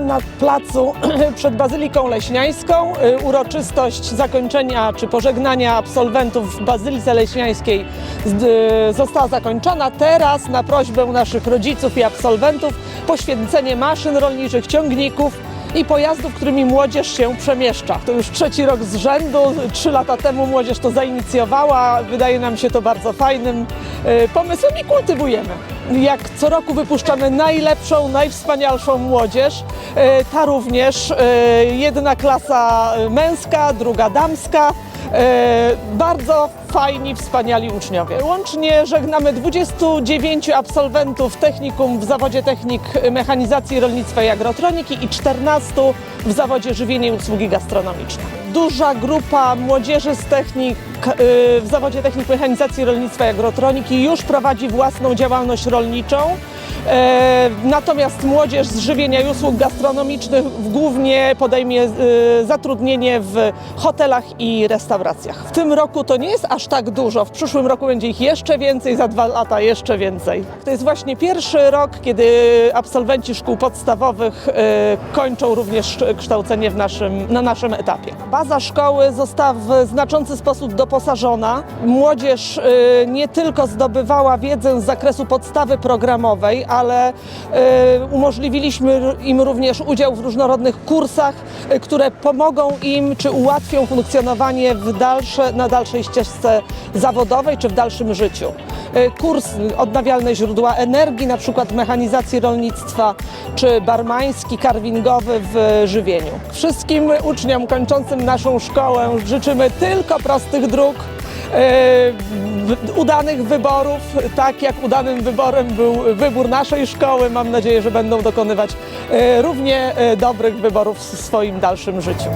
na placu przed Bazyliką Leśniańską. Y, Uroczystość zakończenia czy pożegnania absolwentów w Bazylice Leśniańskiej y, została zakończona. Teraz na prośbę naszych rodziców i absolwentów poświęcenie maszyn rolniczych, ciągników i pojazdów, którymi młodzież się przemieszcza. To już trzeci rok z rzędu. Trzy lata temu młodzież to zainicjowała. Wydaje nam się to bardzo fajnym y, pomysłem i kultywujemy. Jak co roku wypuszczamy najlepszą, najwspanialszą młodzież. Y, Ta również, y, jedna klasa męska, druga damska. E, Bardzo fajni, wspaniali uczniowie. Łącznie żegnamy 29 absolwentów technikum w zawodzie technik mechanizacji, rolnictwa i agrotroniki i 14 w zawodzie żywienie i usługi gastronomiczne. Duża grupa młodzieży z technik e, w zawodzie technik mechanizacji, rolnictwa i agrotroniki już prowadzi własną działalność rolniczą. E, Natomiast młodzież z żywienia i usług gastronomicznych głównie podejmie zatrudnienie w hotelach i restauracjach. W tym roku to nie jest aż tak dużo, w przyszłym roku będzie ich jeszcze więcej, za dwa lata jeszcze więcej. To jest właśnie pierwszy rok, kiedy absolwenci szkół podstawowych e, kończą również kształcenie w naszym, na naszym etapie. Baza szkoły została w znaczący sposób doposażona. Młodzież e, nie tylko zdobywała wiedzę z zakresu podstawy programowej, ale e, umożliwiliśmy im również udział w różnorodnych kursach, które pomogą im czy ułatwią funkcjonowanie w dalsze, na dalszej ścieżce zawodowej czy w dalszym życiu. E, Kurs odnawialne źródła energii, na przykład mechanizacji rolnictwa, czy barmański, karwingowy w żywieniu. Wszystkim uczniom kończącym naszą szkołę życzymy tylko prostych dróg, e, w- udanych wyborów, tak jak udanym wyborem był wybór naszej szkoły. Mam nadzieję, że będą dokonywać e, równie dobrych wyborów w swoim dalszym życiu.